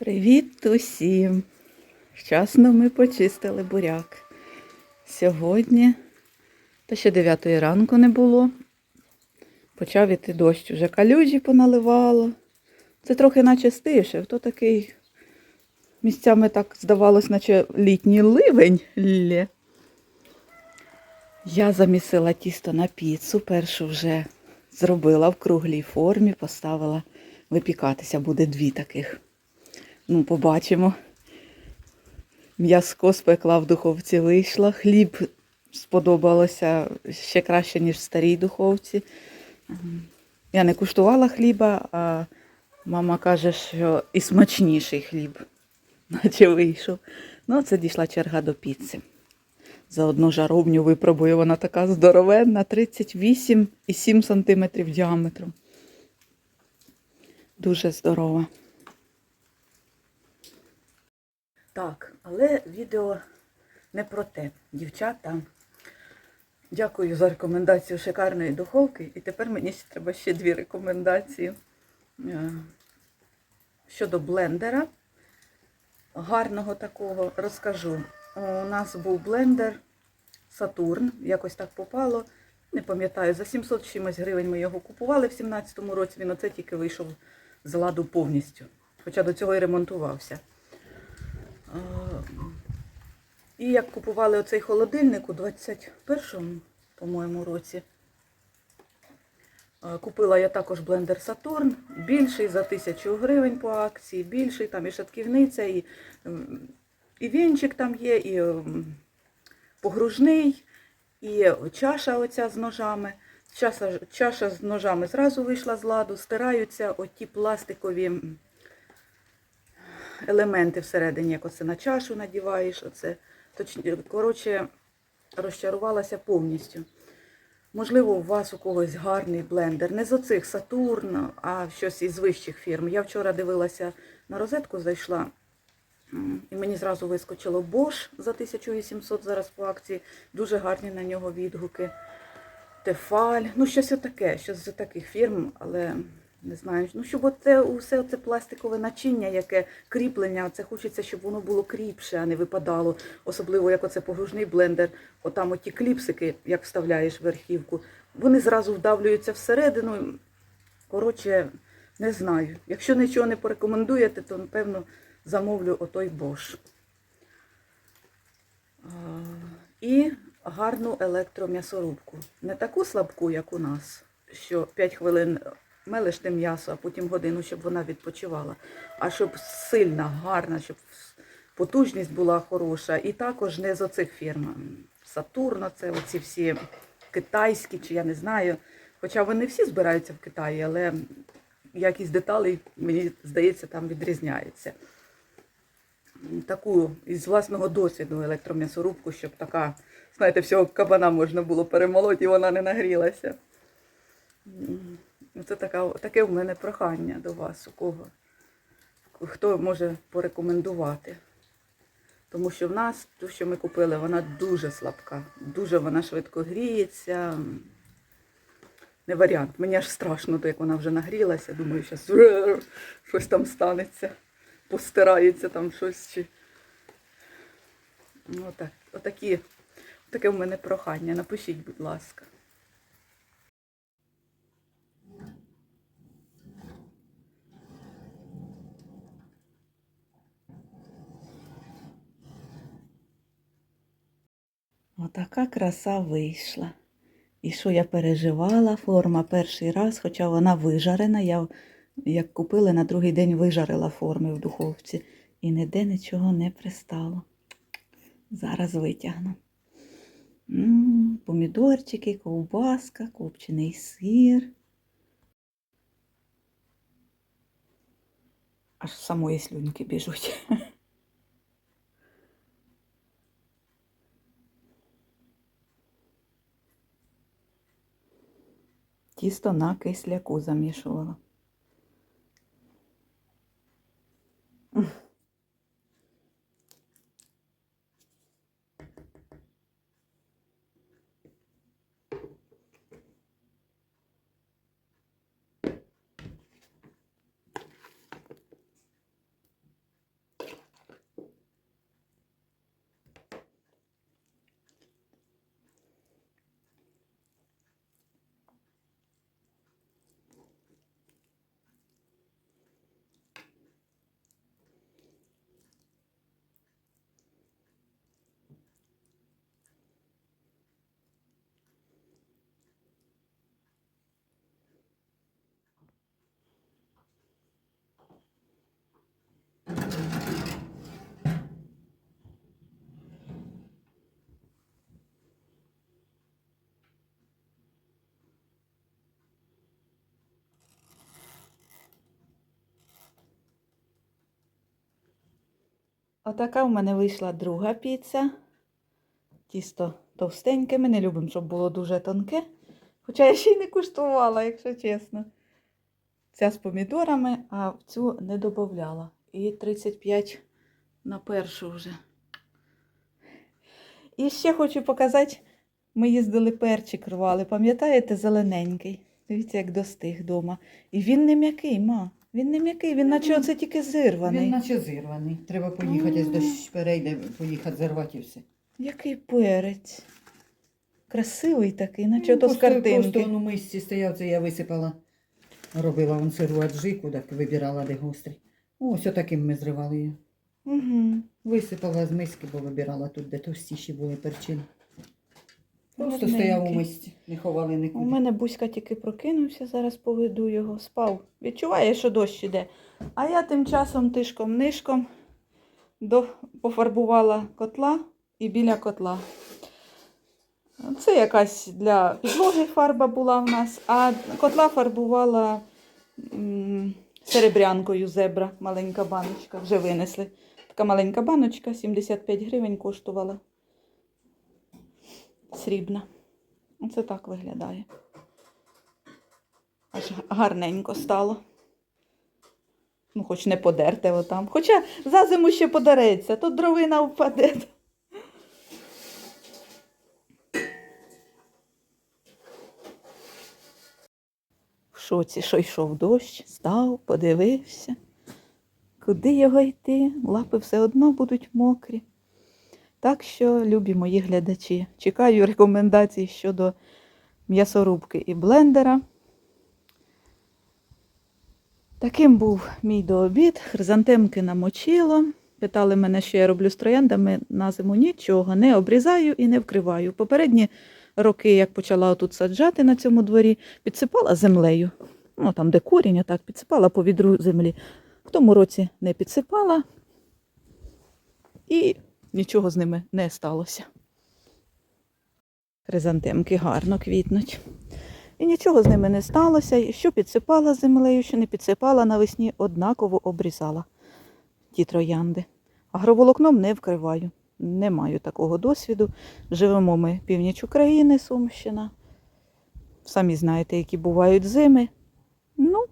Привіт усім! Вчасно ми почистили буряк. Сьогодні, та ще 9 ранку не було. Почав іти дощ, вже калюжі поналивало. Це трохи наче стише, то такий місцями так здавалось, наче літній ливень лє. Я замісила тісто на піцу, першу вже зробила в круглій формі, поставила випікатися, буде дві таких. Ну, побачимо. М'яско спекла в духовці вийшла. Хліб сподобалося ще краще, ніж в старій духовці. Я не куштувала хліба, а мама каже, що і смачніший хліб, наче вийшов. Ну, це дійшла черга до піци. Заодно жаровню випробую, вона така здоровенна, 38,7 см діаметром. Дуже здорова. Так, але відео не про те. Дівчата, дякую за рекомендацію шикарної духовки. І тепер мені ще треба ще дві рекомендації Е, щодо блендера. Гарного такого розкажу. У нас був блендер Сатурн, якось так попало. Не пам'ятаю, за 700 чимось гривень ми його купували в 17-му році. Він оце тільки вийшов з ладу повністю. Хоча до цього і ремонтувався. І як купували оцей холодильник у 21-му, по-моєму, році, купила я також блендер Сатурн, більший за 1000 гривень по акції, більший, там і шатківниця, і, і вінчик там є, і погружний, і чаша оця з ножами. Чаша, чаша з ножами зразу вийшла з ладу, стираються оті пластикові елементи всередині, як оце на чашу надіваєш, оце. Коротше, розчарувалася повністю. Можливо, у вас у когось гарний блендер. Не з оцих Сатурн, а щось із вищих фірм. Я вчора дивилася на розетку, зайшла, і мені зразу вискочило Bosch за 1800 зараз по акції. Дуже гарні на нього відгуки. Тефаль, ну щось отаке, щось з таких фірм, але не знаю. Ну, щоб оце, усе це пластикове начиння, яке кріплення, це хочеться, щоб воно було кріпше, а не випадало. Особливо, як оце погружний блендер, отам оті кліпсики, як вставляєш в верхівку, вони зразу вдавлюються всередину. Коротше, не знаю. Якщо нічого не порекомендуєте, то, напевно, замовлю отой Bosch. І гарну електром'ясорубку. Не таку слабку, як у нас, що 5 хвилин мелиш те м'ясо, а потім годину, щоб вона відпочивала. А щоб сильна, гарна, щоб потужність була хороша. І також не з оцих фірм. Сатурна, це оці всі китайські, чи я не знаю. Хоча вони всі збираються в Китаї, але якість деталей, мені здається, там відрізняється. Таку із власного досвіду електром'ясорубку, щоб така, знаєте, всього кабана можна було перемолоти і вона не нагрілася. М, Це така, таке в мене прохання до вас, у кого хто може порекомендувати. Тому що в нас, ту, що ми купили, вона дуже слабка, дуже вона швидко гріється. Не варіант. Мені аж страшно, то як вона вже нагрілася. Думаю, зараз щось там станеться, постирається там щось. Чи... Ну, отак, отакі, таке в мене прохання. Напишіть, будь ласка. Отака краса вийшла. І що я переживала, форма перший раз, хоча вона вижарена. Я як купили, на другий день вижарила форми в духовці. І ніде нічого не пристало. Зараз витягну. М, Помідорчики, ковбаска, копчений сир. Аж самої слюнки біжуть. Тісто на кисляку замішувала. Отака в мене вийшла друга піца. Тісто товстеньке. Ми не любимо, щоб було дуже тонке. Хоча я ще й не куштувала, якщо чесно. Ця з помідорами, а в цю не додавала. І 35 на першу вже. І ще хочу показати, ми їздили перчик рвали. Пам'ятаєте, зелененький? Дивіться, як достиг вдома. І він не м'який, ма. Він не м'який, він наче оце тільки зирваний. Він наче зірваний. Треба поїхати, ось дощ перейде, поїхати зірвати і все. Який перець. Красивий такий, наче ото з Просто- картинки. Просто воно мисці стояв, це я висипала. Робила вон сиру аджику, так вибирала де гострий. Ось отаким ми зривали її. Угу. Висипала з миски, бо вибирала тут, де товстіші були перчини. Просто стояв у мисці, не ховали У мене Буська тільки прокинувся, зараз поведу його, спав. Відчуває, що дощ іде. А я тим часом тишком-нишком до... пофарбувала котла і біля котла. Це якась для підлоги фарба була в нас, а котла фарбувала м, серебрянкою зебра, маленька баночка, вже винесли. Така маленька баночка, 75 гривень коштувала. Срібна. Оце так виглядає. Аж гарненько стало. Ну, хоч не подерте отам. Хоча за зиму ще подареться, тут дровина впаде. В шоці, що йшов дощ, став, подивився. Куди його йти? Лапи все одно будуть мокрі. Так що, любі мої глядачі, чекаю рекомендацій щодо м'ясорубки і блендера. Таким був мій дообід. Хризантемки намочило. Питали мене, що я роблю з трояндами на зиму нічого. Не обрізаю і не вкриваю. Попередні роки, як почала тут саджати на цьому дворі, підсипала землею. Ну, там, де корінь, а так підсипала по відру землі. В тому році не підсипала і нічого з ними не сталося. Хризантемки гарно квітнуть. І нічого з ними не сталося. Що підсипала землею, що не підсипала навесні, однаково обрізала ті троянди. Агроволокном не вкриваю. Не маю такого досвіду. Живемо ми північ України, Сумщина. Самі знаєте, які бувають зими. Ну,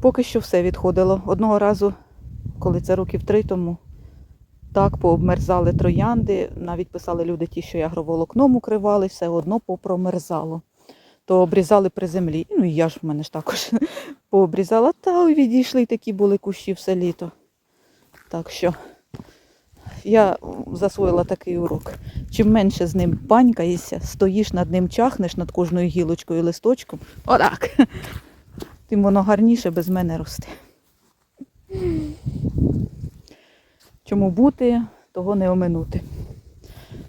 поки що все відходило. Одного разу, коли це років три тому, так пообмерзали троянди. Навіть писали люди ті, що і агроволокном укривали, все одно попромерзало. То обрізали при землі. Ну і я ж в мене ж також пообрізала. Та відійшли такі були кущі все літо. Так що я засвоїла такий урок. Чим менше з ним панькаєшся, стоїш над ним, чахнеш над кожною гілочкою, листочком. Отак. Тим воно гарніше без мене росте. Чому бути, того не оминути.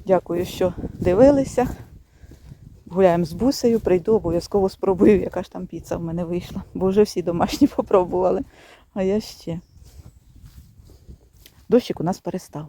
Дякую, що дивилися. Гуляємо з бусею, прийду, обов'язково спробую, яка ж там піца в мене вийшла. Бо вже всі домашні попробували. А я ще. Дощик у нас перестав.